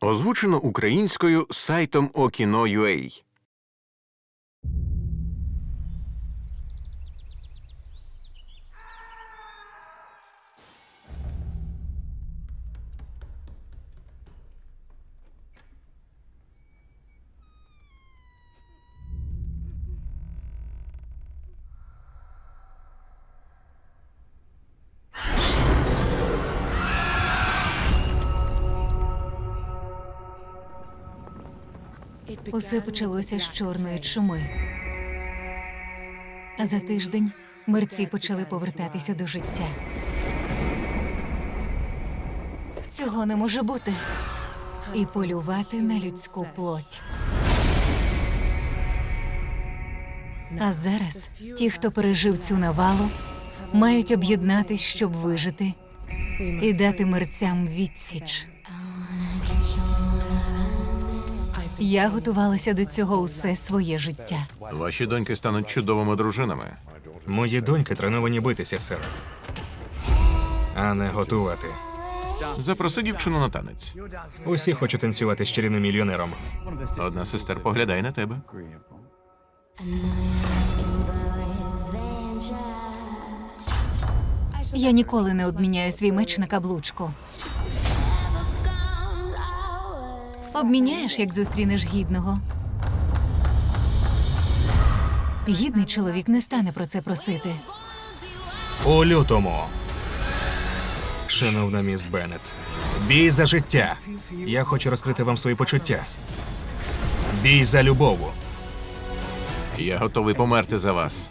Озвучено українською сайтом Okino.ua Усе почалося з чорної чуми. А за тиждень мерці почали повертатися до життя. Цього не може бути. І полювати на людську плоть. А зараз ті, хто пережив цю навалу, мають об'єднатись, щоб вижити і дати мерцям відсіч. Я готувалася до цього усе своє життя. Ваші доньки стануть чудовими дружинами. Мої доньки треновані битися, сер. А не готувати. Запроси дівчину на танець. Усі хочуть танцювати з чарівним мільйонером. Одна сестер поглядає на тебе. Я ніколи не обміняю свій меч на каблучку. Обміняєш, як зустрінеш гідного. Гідний чоловік не стане про це просити. У лютому. Шановна міс Беннет, бій за життя. Я хочу розкрити вам свої почуття. Бій за любову. Я готовий померти за вас.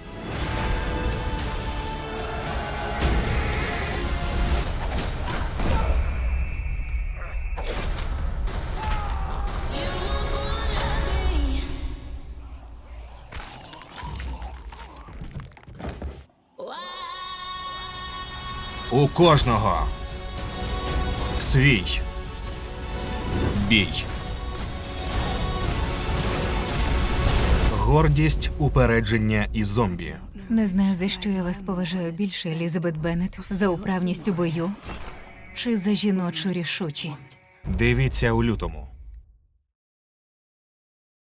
У кожного свій бій. Гордість, упередження і зомбі. Не знаю, за що я вас поважаю більше, Елізабет Беннет, за управність у бою чи за жіночу рішучість. Дивіться у лютому.